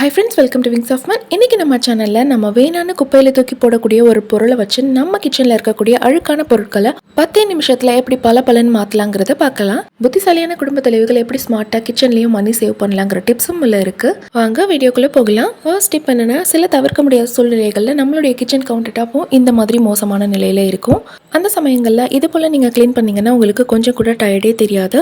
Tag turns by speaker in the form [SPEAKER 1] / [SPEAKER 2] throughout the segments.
[SPEAKER 1] Hi friends welcome to wings of man இன்றைக்கி நம்ம சேனலில் நம்ம வேணான்னு குப்பையில் தூக்கி போடக்கூடிய ஒரு பொருளை வச்சு நம்ம கிச்சனில் இருக்கக்கூடிய அழுக்கான பொருட்களை பத்தே நிமிஷத்தில் எப்படி பல பலன் மாற்றலாங்கிறத பார்க்கலாம். புத்திசாலியான குடும்ப தலைவிகள் எப்படி ஸ்மார்ட்டாக கிச்சன்லேயும் மணி சேவ் பண்ணலாங்கிற டிப்ஸும் உள்ள இருக்குது வாங்க வீடியோக்குள்ளே போகலாம். ஃபர்ஸ்ட் டிப் என்னென்னா சில தவிர்க்க முடியாத சூழ்நிலைகளில் நம்மளுடைய கிச்சன் கவுண்டர் டாப்பும் இந்த மாதிரி மோசமான நிலையில் இருக்கும். அந்த சமயங்களில் இது போல் நீங்கள் க்ளீன் பண்ணிங்கன்னா உங்களுக்கு கொஞ்சம் கூட டயர்டே தெரியாது.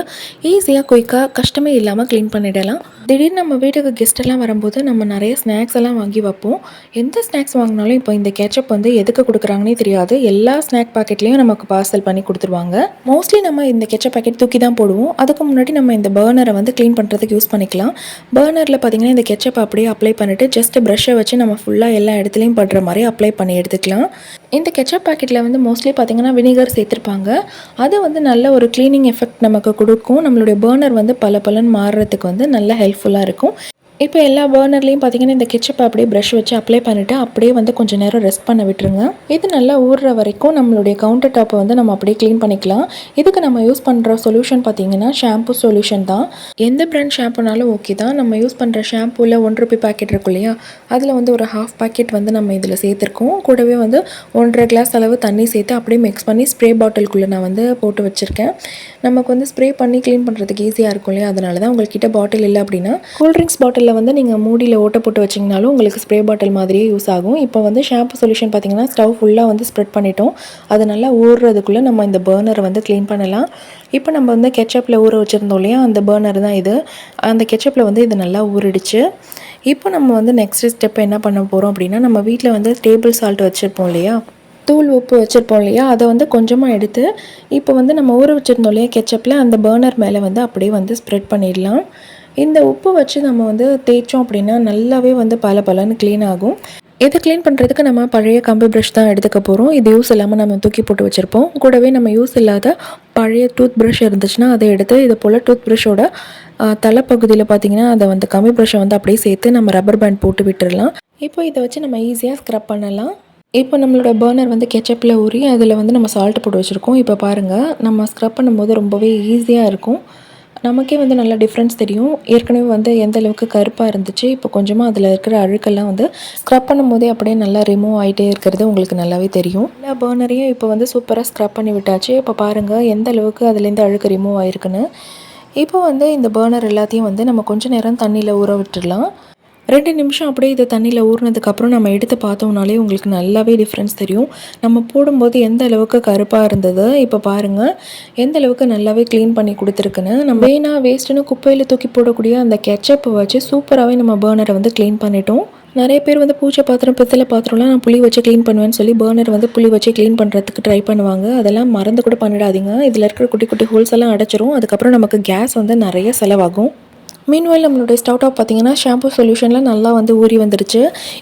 [SPEAKER 1] ஈஸியாக குயிக்காக கஷ்டமே இல்லாமல் க்ளீன் பண்ணிடலாம். திடீர்னு நம்ம வீட்டுக்கு கெஸ்ட் எல்லாம் வரும்போது நம்ம நிறைய ஸ்நாக்ஸ் எல்லாம் வாங்கி வைப்போம். எந்த ஸ்நாக்ஸ் வாங்கினாலும் இப்போ இந்த கேச்சப் வந்து எதுக்கு கொடுக்குறாங்கன்னே தெரியாது. எல்லா ஸ்நாக் பாக்கெட்லேயும் நமக்கு பார்சல் பண்ணி கொடுத்துருவாங்க. மோஸ்ட்லி நம்ம இந்த கெச்சப் பாக்கெட் தூக்கி தான் போடுவோம். அதுக்கு முன்னாடி நம்ம இந்த பர்னரை வந்து க்ளீன் பண்ணுறதுக்கு யூஸ் பண்ணிக்கலாம். பர்னரில் பார்த்தீங்கன்னா இந்த கெச்சப் அப்படியே அப்ளை பண்ணிவிட்டு ஜஸ்ட் ப்ரஷ்ஷை வச்சு நம்ம ஃபுல்லாக எல்லா இடத்துலையும் படுற மாதிரி அப்ளை பண்ணி எடுத்துக்கலாம். இந்த கெச்சப் பாக்கெட்டில் வந்து மோஸ்ட்லி பார்த்தீங்கன்னா வினிகர் சேர்த்துருப்பாங்க. அது வந்து நல்ல ஒரு க்ளீனிங் எஃபெக்ட் நமக்கு கொடுக்கும். நம்மளுடைய பேர்னர் வந்து பல பலன் மாறுறதுக்கு வந்து நல்ல ஹெல்ப்ஃபுல்லாக இருக்கும். இப்போ எல்லா பர்னர்லேயும் பார்த்தீங்கன்னா இந்த கெச்சப்பை அப்படியே ப்ரஷ் வச்சு அப்ளை பண்ணிவிட்டு அப்படியே வந்து கொஞ்சம் நேரம் ரெஸ்ட் பண்ண விட்டுருங்க. இது நல்லா ஊறுற வரைக்கும் நம்மளுடைய கவுண்டர் டாப்பை வந்து நம்ம அப்படியே க்ளீன் பண்ணிக்கலாம். இதுக்கு நம்ம யூஸ் பண்ணுற சொல்யூஷன் பார்த்தீங்கன்னா ஷாம்பு சொல்யூஷன் தான். எந்த பிராண்ட் ஷாம்புனாலும் ஓகே தான். நம்ம யூஸ் பண்ணுற ஷாம்பூவில் ஒன் ருபி பாக்கெட் இருக்கும் இல்லையா? அதில் வந்து ஒரு ஹாஃப் பாக்கெட் வந்து நம்ம இதில் சேர்த்துருக்கோம். கூடவே வந்து ஒன்றரை கிளாஸ் அளவு தண்ணி சேர்த்து அப்படியே மிக்ஸ் பண்ணி ஸ்ப்ரே பாட்டிலுக்குள்ளே நான் வந்து போட்டு வச்சுருக்கேன். நமக்கு வந்து ஸ்ப்ரே பண்ணி க்ளீன் பண்ணுறதுக்கு ஈஸியாக இருக்கும் இல்லையா? அதனால தான் உங்கள்கிட்ட பாட்டில் இல்லை அப்படின்னா கூல்ட்ரிங்க்ஸ் பாட்டிலில் வந்து நீங்கள் மூடியில் ஓட்ட போட்டு வச்சிங்கனாலும் உங்களுக்கு ஸ்ப்ரே பாட்டில் மாதிரியே யூஸ் ஆகும். இப்போ வந்து ஷாம்பு சொல்யூஷன் பார்த்திங்கன்னா ஸ்டவ் ஃபுல்லாக வந்து ஸ்ப்ரெட் பண்ணிட்டோம். அது நல்லா ஊறுறதுக்குள்ளே நம்ம இந்த பர்னரை வந்து க்ளீன் பண்ணலாம். இப்போ நம்ம வந்து கெச்சப்பில் ஊற வச்சுருந்தோம் இல்லையா அந்த பர்னர் தான் இது. அந்த கெச்சப்பில் வந்து இது நல்லா ஊறிடுச்சு. இப்போ நம்ம வந்து நெக்ஸ்ட் ஸ்டெப் என்ன பண்ண போகிறோம் அப்படின்னா நம்ம வீட்டில் வந்து டேபிள் சால்ட் வச்சுருப்போம் இல்லையா? தூள் உப்பு வச்சுருப்போம் இல்லையா? அதை வந்து கொஞ்சமாக எடுத்து இப்போ வந்து நம்ம ஊற வச்சுருந்தோம் இல்லையா கெச்சப்பில் அந்த பர்னர் மேலே வந்து அப்படியே வந்து ஸ்ப்ரெட் பண்ணிடலாம். இந்த உப்பு வச்சு நம்ம வந்து தேய்ச்சோம் அப்படின்னா நல்லாவே வந்து பல பலன்னு க்ளீன் ஆகும். இதை க்ளீன் பண்ணுறதுக்கு நம்ம பழைய கம்பு ப்ரஷ் தான் எடுத்துக்க போகிறோம் இது யூஸ் இல்லாமல் நம்ம தூக்கி போட்டு வச்சுருப்போம். கூடவே நம்ம யூஸ் இல்லாத பழைய டூத் ப்ரஷ் இருந்துச்சுன்னா அதை எடுத்து இதை போல் டூத் ப்ரஷோட தலைப்பகுதியில் பார்த்தீங்கன்னா அதை வந்து கம்பி ப்ரஷ்ஷை வந்து அப்படியே சேர்த்து நம்ம ரப்பர் பேண்ட் போட்டு விட்டுடலாம் இப்போ இதை வச்சு நம்ம ஈஸியாக ஸ்க்ரப் பண்ணலாம். இப்போ நம்மளோட பர்னர் வந்து கெச்சப்பில் ஊறி அதில் வந்து நம்ம சால்ட் போட்டு வச்சுருக்கோம். இப்போ பாருங்கள் நம்ம ஸ்க்ரப் பண்ணும்போது ரொம்பவே ஈஸியாக இருக்கும். நமக்கே வந்து நல்ல டிஃப்ரென்ஸ் தெரியும். ஏற்கனவே வந்து எந்த அளவுக்கு கருப்பாக இருந்துச்சு இப்போ கொஞ்சமாக அதில் இருக்கிற அழுக்கெல்லாம் வந்து ஸ்க்ரப் பண்ணும்போதே அப்படியே நல்லா ரிமூவ் ஆகிட்டே இருக்கிறது உங்களுக்கு நல்லாவே தெரியும். எல்லா பர்னரையும் இப்போ வந்து சூப்பராக ஸ்க்ரப் பண்ணி விட்டாச்சு. இப்போ பாருங்கள் எந்த அளவுக்கு அதுலேருந்து அழுக்கு ரிமூவ் ஆயிருக்குன்னு. இப்போ வந்து இந்த பர்னர் எல்லாத்தையும் வந்து நம்ம கொஞ்சம் நேரம் தண்ணியில் ஊற விட்டுடலாம். ரெண்டு நிமிஷம் அப்படியே இது தண்ணியில் ஊறினதுக்கப்புறம் நம்ம எடுத்து பார்த்தோம்னாலே உங்களுக்கு நல்லாவே டிஃப்ரென்ஸ் தெரியும். நம்ம போடும்போது எந்த அளவுக்கு கருப்பாக இருந்தது? இப்போ பாருங்கள் எந்த அளவுக்கு நல்லாவே க்ளீன் பண்ணி கொடுத்துருக்குன்னு. நம்ம வேணா வேஸ்ட்டுன்னு குப்பையில் தூக்கி போடக்கூடிய அந்த கெச்சப்பை வச்சு சூப்பராகவே நம்ம பேர்னரை வந்து க்ளீன் பண்ணிட்டோம். நிறைய பேர் வந்து பூஜை பாத்திரம் பித்தளை பாத்திரம்லாம் நான் புளி வச்சு க்ளீன் பண்ணுவேன்னு சொல்லி பேர்னர் வந்து புளி வச்சு க்ளீன் பண்ணுறதுக்கு ட்ரை பண்ணுவாங்க. அதெல்லாம் மறந்து கூட பண்ணிடாதீங்க. இதில் இருக்கிற குட்டி குட்டி ஹோல்ஸ் எல்லாம் அடைச்சிரும். அதுக்கப்புறம் நமக்கு கேஸ் வந்து நிறைய செலவாகும். மீன்வாயில் நம்மளுடைய ஸ்டவ் டாப் பார்த்தீங்கன்னா ஷாம்பு சொல்யூஷனில் நல்லா வந்து ஊறி வந்துடுச்சு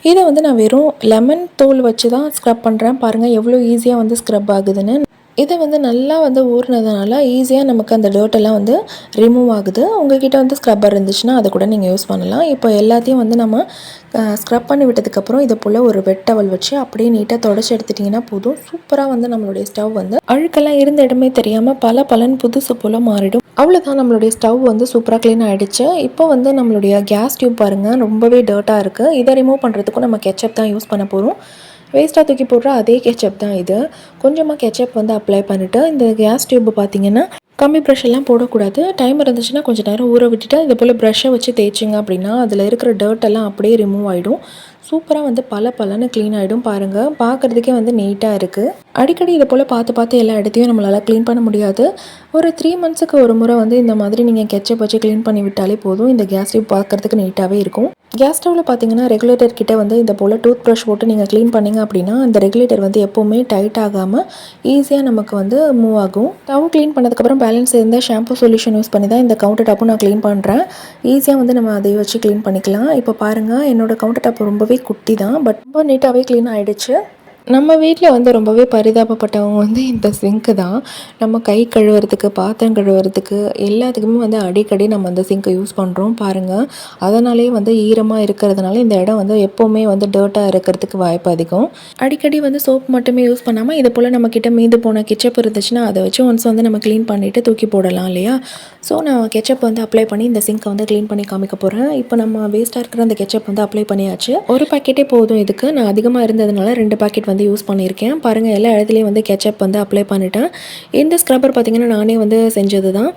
[SPEAKER 1] இதை வந்து நான் வெறும் லெமன் தோல் வச்சு தான் ஸ்க்ரப் பண்ணுறேன் பாருங்கள் எவ்வளோ ஈஸியாக வந்து ஸ்க்ரப் ஆகுதுன்னு. இது வந்து நல்லா வந்து ஊறினதுனால ஈஸியாக நமக்கு அந்த டேர்ட்டெல்லாம் எல்லாம் வந்து ரிமூவ் ஆகுது. உங்ககிட்ட வந்து ஸ்க்ரப்பர் இருந்துச்சுன்னா அதை கூட நீங்கள் யூஸ் பண்ணலாம். இப்போ எல்லாத்தையும் வந்து நம்ம ஸ்க்ரப் பண்ணி விட்டதுக்கப்புறம் இதை போல் ஒரு வெட்டவல் வச்சு அப்படியே நீட்டாக தொடச்சி எடுத்துட்டிங்கன்னா போதும். சூப்பராக வந்து நம்மளுடைய ஸ்டவ் வந்து அழுக்கெல்லாம் இருந்த இடமே தெரியாமல் பல பலன் புதுசு போல் மாறிடும். அவ்வளோதான் நம்மளுடைய ஸ்டவ் வந்து சூப்பராக க்ளீன் ஆகிடுச்சு இப்போ வந்து நம்மளுடைய கேஸ் டியூப் பாருங்கள் ரொம்பவே டேர்ட்டாக இருக்குது இதை ரிமூவ் பண்ணுறதுக்கும் நம்ம கெச்சப் தான் யூஸ் பண்ண போகிறோம் வேஸ்ட்டாக தூக்கி போடுற அதே கெச்சப் தான் இது. கொஞ்சமாக கெச்சப் வந்து அப்ளை பண்ணிவிட்டு இந்த கேஸ் டியூப் பார்த்தீங்கன்னா கம்மி ப்ரஷ் எல்லாம் போடக்கூடாது. டைம் இருந்துச்சுன்னா கொஞ்சம் நேரம் ஊற விட்டுட்டு இது போல் ப்ரஷ்ஷை வச்சு தேய்ச்சிங்க அப்படின்னா அதில் இருக்கிற டர்ட் எல்லாம் அப்படியே ரிமூவ் ஆகிடும் சூப்பராக வந்து பல பலன்னு க்ளீன் ஆகிடும் பாருங்கள் பார்க்குறதுக்கே வந்து நீட்டாக இருக்குது அடிக்கடி இதை போல் பார்த்து பார்த்து எல்லா இடத்தையும் நம்மளால் க்ளீன் பண்ண முடியாது. ஒரு த்ரீ மந்த்ஸுக்கு ஒரு முறை வந்து இந்த மாதிரி நீங்கள் கெச்சப் வச்சு க்ளீன் பண்ணி விட்டாலே போதும். இந்த கேஸ் டியூப் பார்க்குறதுக்கு நீட்டாகவே இருக்கும். கேஸ் ஸ்டவ்வில் பார்த்தீங்கன்னா ரெகுலேட்டர் கிட்ட வந்து இந்த போல் டூத் ப்ரஷ் போட்டு நீங்கள் க்ளீன் பண்ணிங்க அப்படின்னா அந்த ரெகுலேட்டர் வந்து எப்போவுமே டைட் ஆகாமல் ஈஸியாக நமக்கு வந்து மூவ் ஆகும். டவ் க்ளீன் பண்ணதுக்கப்புறம் பேலன்ஸ் இருந்தால் ஷாம்பு சொல்யூஷன் யூஸ் பண்ணி தான் இந்த கவுண்டர் டாப்பும் நான் க்ளீன் பண்ணுறேன் ஈஸியாக வந்து நம்ம அதை வச்சு க்ளீன் பண்ணிக்கலாம். இப்போ பாருங்கள் என்னோடய கவுண்டர் டாப் ரொம்பவே குட்டி தான் பட் ரொம்ப நீட்டாகவே க்ளீன் ஆகிடுச்சு நம்ம வீட்டில் வந்து ரொம்பவே பரிதாபப்பட்டவங்க வந்து இந்த சிங்க்கு தான். நம்ம கை கழுவுறதுக்கு பாத்திரம் கழுவுறதுக்கு எல்லாத்துக்குமே வந்து அடிக்கடி நம்ம அந்த சிங்க்கை யூஸ் பண்ணுறோம் பாருங்கள் அதனாலே வந்து ஈரமாக இருக்கிறதுனால இந்த இடம் வந்து எப்போவுமே வந்து டேர்ட்டாக இருக்கிறதுக்கு வாய்ப்பு அதிகம். அடிக்கடி வந்து சோப் மட்டுமே யூஸ் பண்ணாமல் இது போல் நம்மக்கிட்ட மீந்து போன கெச்சப் இருந்துச்சுன்னா அதை வச்சு ஒன்ஸ் வந்து நம்ம க்ளீன் பண்ணிவிட்டு தூக்கி போடலாம் இல்லையா? ஸோ நான் கெச்சப் வந்து அப்ளை பண்ணி இந்த சிங்க்கை வந்து க்ளீன் பண்ணி காமிக்க போகிறேன் இப்போ நம்ம வேஸ்ட்டாக இருக்கிற அந்த கெச்சப் வந்து அப்ளை பண்ணியாச்சு. ஒரு பாக்கெட்டே போதும் இதுக்கு. நான் அதிகமாக இருந்ததுனால ரெண்டு பாக்கெட் வந்து யூஸ் பண்ணியிருக்கேன். பாருங்கள் எல்லா இடத்துலையும் வந்து கெச்சப் வந்து அப்ளை பண்ணிட்டேன். இந்த ஸ்க்ரப்பர் பார்த்திங்கன்னா நானே வந்து செஞ்சது தான்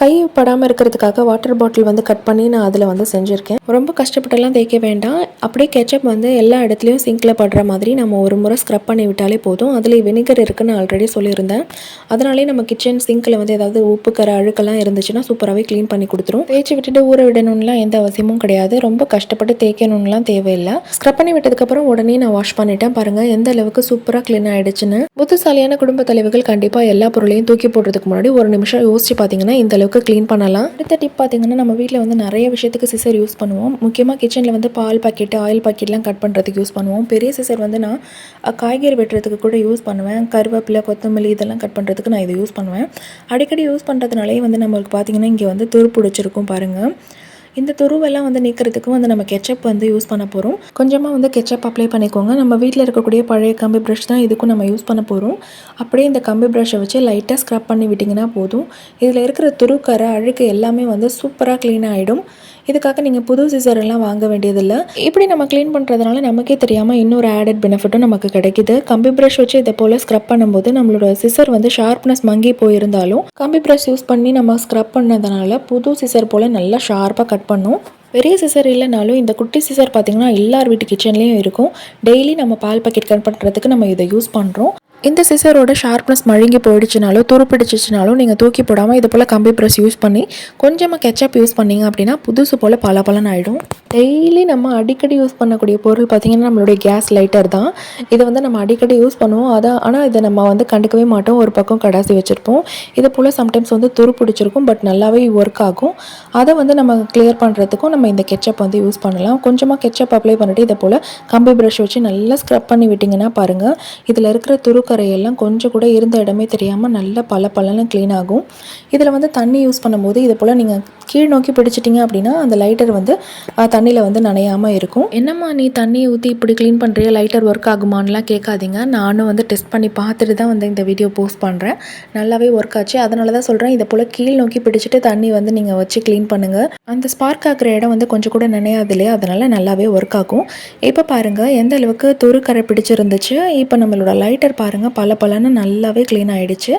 [SPEAKER 1] கை படாமல் இருக்கிறதுக்காக வாட்டர் பாட்டில் வந்து கட் பண்ணி நான் அதில் வந்து செஞ்சுருக்கேன். ரொம்ப கஷ்டப்பட்டெல்லாம் தேய்க்க வேண்டாம். அப்படியே கெச்சப் வந்து எல்லா இடத்துலையும் சிங்கில் படுற மாதிரி நம்ம ஒரு முறை ஸ்க்ரப் பண்ணி விட்டாலே போதும். அதில் வினிகர் இருக்குன்னு ஆல்ரெடி சொல்லியிருந்தேன். அதனாலே நம்ம கிச்சன் சிங்கில் வந்து ஏதாவது உப்பு கரை அழுக்கெல்லாம் இருந்துச்சுன்னா சூப்பராகவே க்ளீன் பண்ணி கொடுத்துரும். தேய்ச்சி விட்டுட்டு ஊற விடணும்லாம் எந்த அவசியமும் கிடையாது. ரொம்ப கஷ்டப்பட்டு தேய்க்கணும்லாம் தேவையில்லை. ஸ்க்ரப் பண்ணி விட்டதுக்கப்புறம் உடனே நான் வாஷ் பண்ணிட்டேன். பாருங்கள் எந்த அளவுக்கு சூப்பராக க்ளீன் ஆகிடுச்சுன்னு புத்திசாலியான குடும்ப தலைவர்கள் கண்டிப்பாக எல்லா பொருளையும் தூக்கி போடுறதுக்கு முன்னாடி ஒரு நிமிஷம் யோசிச்சு பார்த்தீங்கன்னா இந்த அளவுக்கு க்ளீன் பண்ணலாம். அடுத்த டிப் பார்த்தீங்கன்னா நம்ம வீட்டில் வந்து நிறைய விஷயத்துக்கு சிசர் யூஸ் பண்ணுவோம். முக்கியமாக கிச்சனில் வந்து பால் பாக்கெட்டு ஆயில் பாக்கெட்லாம் கட் பண்ணுறதுக்கு யூஸ் பண்ணுவோம். பெரிய சிசர் வந்து நான் காய்கறி வெட்டுறதுக்கு கூட யூஸ் பண்ணுவேன். கருவேப்பிலை கொத்தமல்லி இதெல்லாம் கட் பண்ணுறதுக்கு நான் இதை யூஸ் பண்ணுவேன். அடிக்கடி யூஸ் பண்ணுறதுனாலே வந்து நம்மளுக்கு பார்த்தீங்கன்னா இங்கே வந்து துருப்பிடிச்சிருக்கும் பாருங்கள் இந்த துருவெல்லாம் வந்து நீக்கிறதுக்கும் வந்து நம்ம கெச்சப் வந்து யூஸ் பண்ண போகிறோம் கொஞ்சமாக வந்து கெச்சப் அப்ளை பண்ணிக்கோங்க. நம்ம வீட்டில் இருக்கக்கூடிய பழைய கம்பி ப்ரஷ் தான் இதுக்கும் நம்ம யூஸ் பண்ண போகிறோம் அப்படியே இந்த கம்பி ப்ரஷ்ஷை வச்சு லைட்டாக ஸ்க்ரப் பண்ணி விட்டிங்கன்னா போதும். இதில் இருக்கிற துருக்கரை அழுக்கு எல்லாமே வந்து சூப்பராக க்ளீன் ஆகிடும் இதுக்காக நீங்கள் புது சிசர் எல்லாம் வாங்க வேண்டியதில்லை. இப்படி நம்ம க்ளீன் பண்ணுறதுனால நமக்கே தெரியாமல் இன்னொரு ஆடட் பெனிஃபிட்டும் நமக்கு கிடைக்குது. கம்பி ப்ரஷ் வச்சு இதை போல் ஸ்க்ரப் பண்ணும்போது நம்மளோட சிசர் வந்து ஷார்ப்னஸ் மங்கி போயிருந்தாலும் கம்பி ப்ரஷ் யூஸ் பண்ணி நம்ம ஸ்க்ரப் பண்ணதுனால புது சிசர் போல் நல்லா ஷார்ப்பாக கட் பண்ணும். பெரிய சிசர் இல்லைனாலும் இந்த குட்டி சிசர் பார்த்திங்கன்னா எல்லார் வீட்டு கிச்சன்லேயும் இருக்கும். டெய்லி நம்ம பால் பாக்கெட் கட் பண்ணுறதுக்கு நம்ம இதை யூஸ் பண்ணுறோம் இந்த சிசரோட ஷார்ப்னஸ் மழுங்கி போயிடுச்சுனாலோ துருப்பிடிச்சிச்சுனாலும் நீங்கள் தூக்கி போடாமல் இது போல் கம்பி ப்ரெஸ் யூஸ் பண்ணி கொஞ்சமாக கெச்சப் யூஸ் பண்ணீங்க அப்படின்னா புதுசு போல் பல ஆகிடும் டெய்லி நம்ம அடிக்கடி யூஸ் பண்ணக்கூடிய பொருள் பார்த்திங்கன்னா நம்மளுடைய கேஸ் லைட்டர் தான். இதை வந்து நம்ம அடிக்கடி யூஸ் பண்ணுவோம். அதான் ஆனால் இதை நம்ம வந்து கண்டுக்கவே மாட்டோம். ஒரு பக்கம் கடாசி வச்சுருப்போம். இது போல் சம்டைம்ஸ் வந்து துரு பிடிச்சிருக்கும். பட் நல்லாவே ஒர்க் ஆகும். அதை வந்து நம்ம கிளியர் பண்ணுறதுக்கும் நம்ம இந்த கெச்சப் வந்து யூஸ் பண்ணலாம். கொஞ்சமாக கெச்சப் அப்ளை பண்ணிட்டு இதை போல் கம்பி ப்ரஷ் வச்சு நல்லா ஸ்க்ரப் பண்ணி விட்டிங்கன்னா பாருங்கள் இதில் இருக்கிற துருக்கரையெல்லாம் கொஞ்சம் கூட இருந்த இடமே தெரியாமல் நல்லா பல பலன்னு க்ளீன் ஆகும். இதில் வந்து தண்ணி யூஸ் பண்ணும்போது இது போல் நீங்கள் கீழ் நோக்கி பிடிச்சிட்டிங்க அப்படின்னா அந்த லைட்டர் வந்து தண்ணியில் வந்து நனையாமல் இருக்கும். என்னம்மா நீ தண்ணி ஊற்றி இப்படி க்ளீன் பண்ணுறிய லைட்டர் ஒர்க் ஆகுமான்லாம் கேட்காதீங்க. நானும் வந்து டெஸ்ட் பண்ணி பார்த்துட்டு தான் வந்து இந்த வீடியோ போஸ்ட் பண்ணுறேன் நல்லாவே ஒர்க் ஆச்சு. அதனால தான் சொல்கிறேன் இதை போல் கீழ் நோக்கி பிடிச்சிட்டு தண்ணி வந்து நீங்கள் வச்சு க்ளீன் பண்ணுங்கள் அந்த ஸ்பார்க் ஆகிற இடம் வந்து கொஞ்சம் கூட நினையாது இல்லையா? அதனால் நல்லாவே ஒர்க் ஆகும். இப்போ பாருங்கள் எந்த அளவுக்கு துருக்கரை பிடிச்சிருந்துச்சு? இப்போ நம்மளோட லைட்டர் பாருங்கள் பல பலன்னு நல்லாவே க்ளீன் ஆகிடுச்சு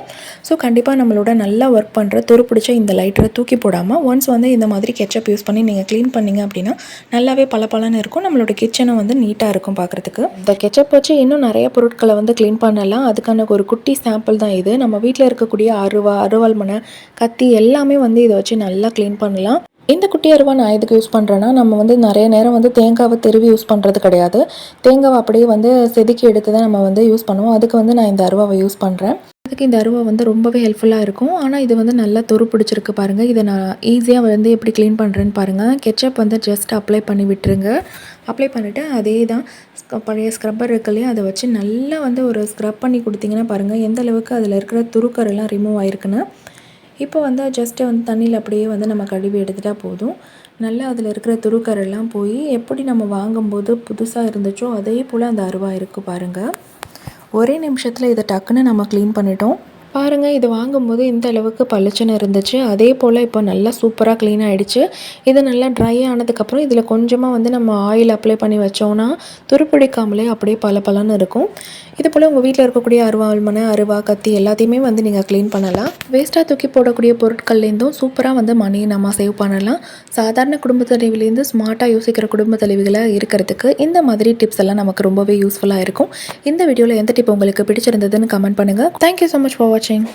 [SPEAKER 1] ஸோ கண்டிப்பாக நம்மளோட நல்லா ஒர்க் பண்ணுற துரு பிடிச்ச இந்த லைட்டரை தூக்கி போடாமல் ஒன்ஸ் வந்து இந்த மாதிரி கெச்சப் யூஸ் பண்ணி நீங்கள் க்ளீன் பண்ணீங்க அப்படின்னா நல்லாவே பல பலன்னு இருக்கும். நம்மளோட கிச்சனும் வந்து நீட்டாக இருக்கும் பார்க்குறதுக்கு இந்த கெச்சப் வச்சு இன்னும் நிறைய பொருட்களை வந்து க்ளீன் பண்ணலாம். அதுக்கான ஒரு குட்டி சாம்பிள் தான் இது. நம்ம வீட்டில் இருக்கக்கூடிய அருவா அருவாள் மனை கத்தி எல்லாமே வந்து இதை வச்சு நல்லா க்ளீன் பண்ணலாம். இந்த குட்டி அருவா நான் எதுக்கு யூஸ் பண்ணுறேன்னா நம்ம வந்து நிறைய நேரம் வந்து தேங்காவை திருவி யூஸ் பண்ணுறது கிடையாது. தேங்காவை அப்படியே வந்து செதுக்கி எடுத்து தான் நம்ம வந்து யூஸ் பண்ணுவோம். அதுக்கு வந்து நான் இந்த அருவாவை யூஸ் பண்ணுறேன் அதுக்கு இந்த அருவா வந்து ரொம்பவே ஹெல்ப்ஃபுல்லாக இருக்கும். ஆனால் இது வந்து நல்லா துரு பிடிச்சிருக்கு பாருங்கள் இதை நான் ஈஸியாக வந்து எப்படி க்ளீன் பண்ணுறேன்னு பாருங்கள் கெச்சப் வந்து ஜஸ்ட் அப்ளை பண்ணி விட்டுருங்க. அப்ளை பண்ணிவிட்டு அதே தான் பழைய ஸ்க்ரப்பர் இருக்கு இல்லையா அதை வச்சு நல்லா வந்து ஒரு ஸ்க்ரப் பண்ணி கொடுத்தீங்கன்னா பாருங்கள் எந்த அளவுக்கு அதில் இருக்கிற துருக்கரெல்லாம் ரிமூவ் ஆயிருக்குன்னு. இப்போ வந்து ஜஸ்ட்டு வந்து தண்ணியில் அப்படியே வந்து நம்ம கழுவி எடுத்துட்டா போதும். நல்லா அதில் இருக்கிற துருக்கரெல்லாம் போய் எப்படி நம்ம வாங்கும்போது புதுசாக இருந்துச்சோ அதே போல் அந்த அருவா இருக்குது பாருங்கள் ஒரே நிமிஷத்தில் இதை டக்குன்னு நம்ம க்ளீன் பண்ணிட்டோம். பாருங்கள் இது வாங்கும்போது இந்த அளவுக்கு பளிச்சுன்னு இருந்துச்சு. அதே போல் இப்போ நல்லா சூப்பராக க்ளீன் ஆகிடுச்சு இது நல்லா ட்ரை ஆனதுக்கப்புறம் இதில் கொஞ்சமாக வந்து நம்ம ஆயில் அப்ளை பண்ணி வச்சோன்னா துருப்பிடிக்காமலே அப்படியே பல பலன்னு இருக்கும். இது போல் உங்கள் வீட்டில் இருக்கக்கூடிய அருவாள் மனை அருவா கத்தி எல்லாத்தையுமே வந்து நீங்கள் க்ளீன் பண்ணலாம். வேஸ்ட்டாக தூக்கி போடக்கூடிய பொருட்கள்லேருந்தும் சூப்பராக வந்து மணியை நம்ம சேவ் பண்ணலாம். சாதாரண குடும்ப தலைவிலேருந்து ஸ்மார்ட்டாக யோசிக்கிற குடும்ப தலைவிகளை இருக்கிறதுக்கு இந்த மாதிரி டிப்ஸ் எல்லாம் நமக்கு ரொம்பவே யூஸ்ஃபுல்லாக இருக்கும். இந்த வீடியோவில் எந்த டிப் உங்களுக்கு பிடிச்சிருந்ததுன்னு கமெண்ட் பண்ணுங்கள் thank you so much for watching.